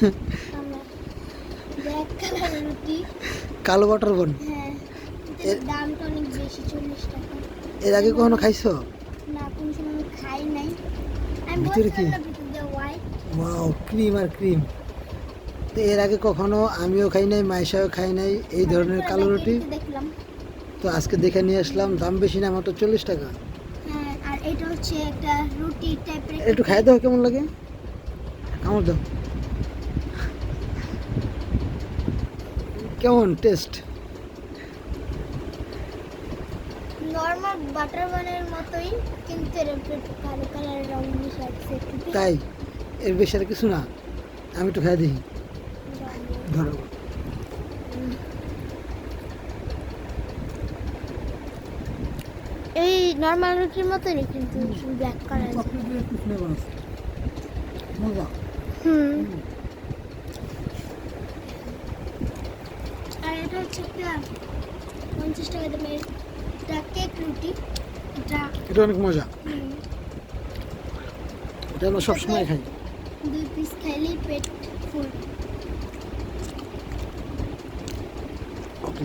কালো বাটার বন? হ্যাঁ এর- আগে কখনো খাইছো? ভিতরে কি? ওয়াও ক্রিম আর ক্রিম তো এর আগে কখনো আমিও খাই নাই মাইশাও খাই নাই এই ধরনের কালো রুটি? তো আজকে দেখে নিয়ে আসলাম দাম বেশি না মাত্র চল্লিশ টাকা। হ্যাঁ এটা হচ্ছে একটা রুটি টাইপের একটু খাই দাও কেমন লাগে? আমার দাও। কেমন টেস্ট নর্মাল বাটার বানের মতোই কিন্তু এর কালো কালারের রং মিশে আছে তাই? এর বেশি আর কিছু না? আমি একটু খাই দিই। ধরো। এই নর্মাল রুটির মতোই কিন্তু ব্ল্যাক কালার মজা। হুম আর এটা হচ্ছে একটা পঞ্চাশ টাকা দামের এটা কেক রুটি এটা এটা অনেক মজা। এটা আমরা সবসময় খাই। দুই পিস খাইলেই পেট ফুল ওকে